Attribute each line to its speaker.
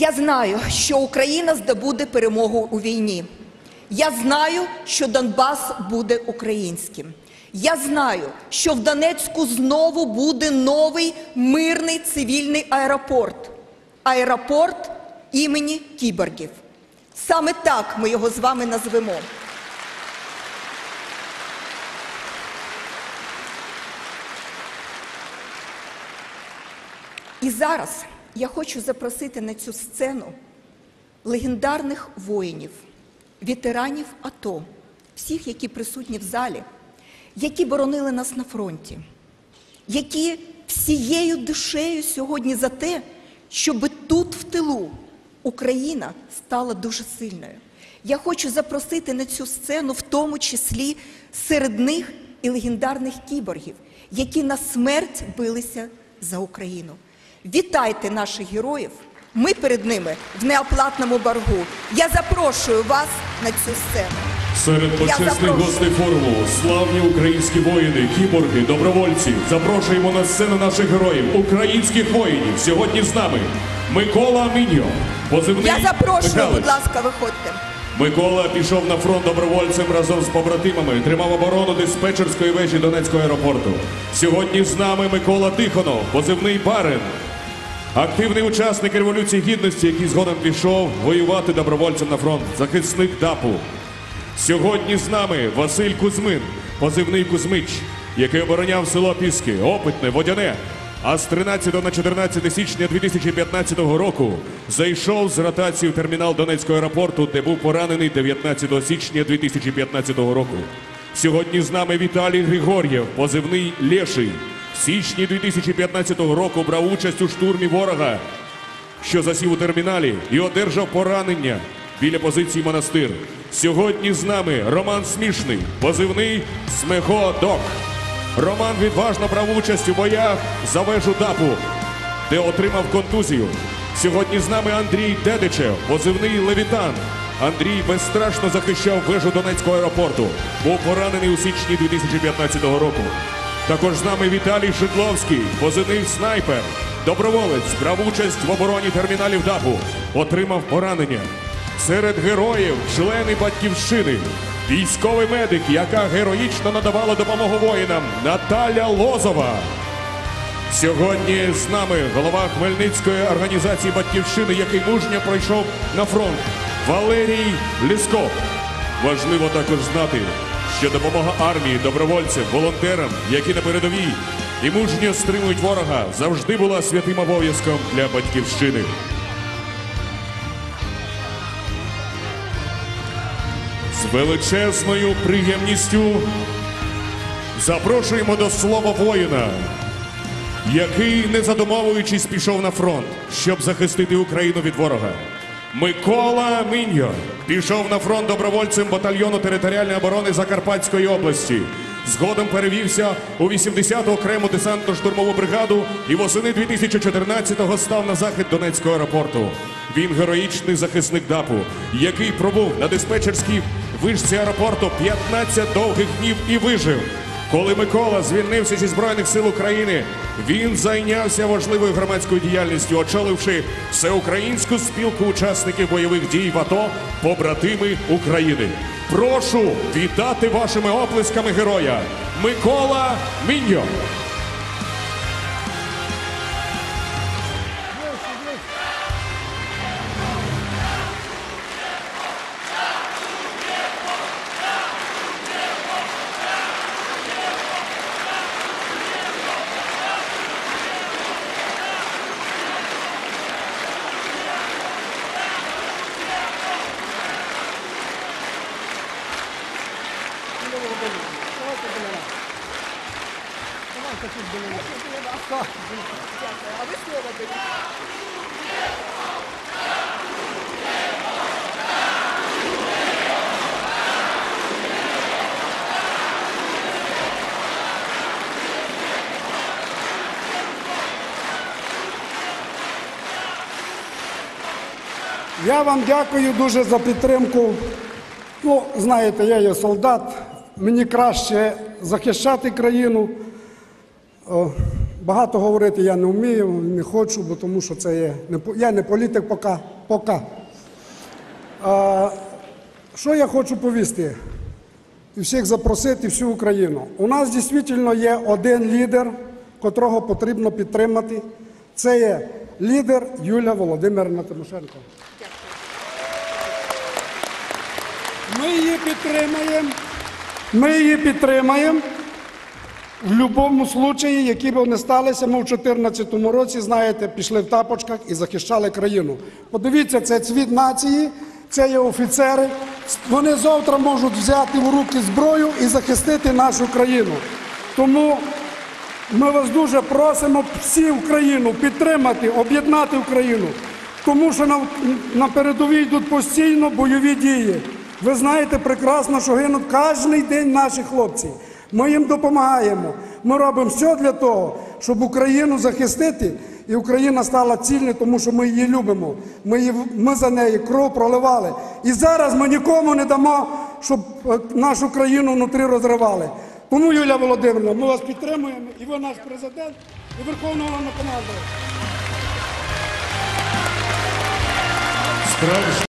Speaker 1: Я знаю, що Україна здобуде перемогу у війні. Я знаю, що Донбас буде українським. Я знаю, що в Донецьку знову буде новий мирний цивільний аеропорт аеропорт імені кіборгів. Саме так ми його з вами назвемо. І зараз я хочу запросити на цю сцену легендарних воїнів, ветеранів АТО, всіх, які присутні в залі, які боронили нас на фронті, які всією душею сьогодні за те, щоб тут, в тилу, Україна стала дуже сильною. Я хочу запросити на цю сцену, в тому числі серед них і легендарних кіборгів, які на смерть билися за Україну. Вітайте наших героїв! Ми перед ними в неоплатному боргу. Я запрошую вас на цю сцену.
Speaker 2: Серед почесних гостей форуму славні українські воїни, кіборги, добровольці. Запрошуємо на сцену наших героїв, українських воїнів. Сьогодні з нами Микола Міньо, позивний
Speaker 1: Я запрошую,
Speaker 2: Михайлович.
Speaker 1: будь ласка, виходьте.
Speaker 2: Микола пішов на фронт добровольцем разом з побратимами, тримав оборону диспетчерської вежі Донецького аеропорту. Сьогодні з нами Микола Тихонов, позивний барин. Активний учасник революції гідності, який згодом пішов воювати добровольцем на фронт, захисник ДАПу. Сьогодні з нами Василь Кузьмин, позивний Кузьмич, який обороняв село Піски, опитне, водяне. А з 13 на 14 січня 2015 року зайшов з ротації в термінал Донецького аеропорту, де був поранений 19 січня 2015 року. Сьогодні з нами Віталій Григор'єв, позивний Лєший. В січні 2015 року брав участь у штурмі ворога що засів у терміналі і одержав поранення біля позиції монастир. Сьогодні з нами Роман Смішний, позивний Смехо Док. Роман відважно брав участь у боях за вежу ДАПу, де отримав контузію. Сьогодні з нами Андрій Дедичев, позивний Левітан. Андрій безстрашно захищав вежу Донецького аеропорту. Був поранений у січні 2015 року. Також з нами Віталій Шидловський, позивний снайпер. Доброволець брав участь в обороні терміналів ДАПу, отримав поранення. Серед героїв члени батьківщини, військовий медик, яка героїчно надавала допомогу воїнам Наталя Лозова. Сьогодні з нами голова Хмельницької організації Батьківщини, який мужньо пройшов на фронт, Валерій Лісков. Важливо також знати, що допомога армії, добровольцям, волонтерам, які на передовій і мужньо стримують ворога, завжди була святим обов'язком для батьківщини. З величезною приємністю запрошуємо до слова воїна який, не задумовуючись, пішов на фронт, щоб захистити Україну від ворога. Микола Міньо пішов на фронт добровольцем батальйону територіальної оборони Закарпатської області. Згодом перевівся у 80-ту окрему десантно-штурмову бригаду і восени 2014-го став на захід Донецького аеропорту. Він героїчний захисник ДАПу, який пробув на диспетчерській вишці аеропорту 15 довгих днів і вижив. Коли Микола звільнився зі Збройних сил України, він зайнявся важливою громадською діяльністю, очоливши всеукраїнську спілку учасників бойових дій в АТО побратими України. Прошу вітати вашими оплесками героя Микола Міньо.
Speaker 1: А ви слово даєте.
Speaker 3: Я вам дякую дуже за підтримку. Ну, знаєте, я є солдат, мені краще захищати країну. Багато говорити я не вмію, не хочу, бо тому що це є я не політик поки. поки. А, що я хочу повісти? І всіх запросити, всю Україну. У нас дійсно є один лідер, котрого потрібно підтримати. Це є лідер Юлія Володимирівна Тимошенко. Ми її підтримаємо. Ми її підтримаємо. В будь-якому случаї, які б не сталися, ми в 2014 році, знаєте, пішли в тапочках і захищали країну. Подивіться, це цвіт нації, це є офіцери. Вони завтра можуть взяти в руки зброю і захистити нашу країну. Тому ми вас дуже просимо всі Україну підтримати, об'єднати Україну. Тому що на передовій йдуть постійно бойові дії. Ви знаєте прекрасно, що гинуть кожен день наші хлопці. Ми їм допомагаємо. Ми робимо все для того, щоб Україну захистити, і Україна стала цільною, тому що ми її любимо. Ми, її, ми за неї кров проливали. І зараз ми нікому не дамо, щоб е, нашу країну внутрі розривали. Тому, Юлія Володимирівна, ми вас підтримуємо, і ви наш президент, і Верховного.
Speaker 2: Справді.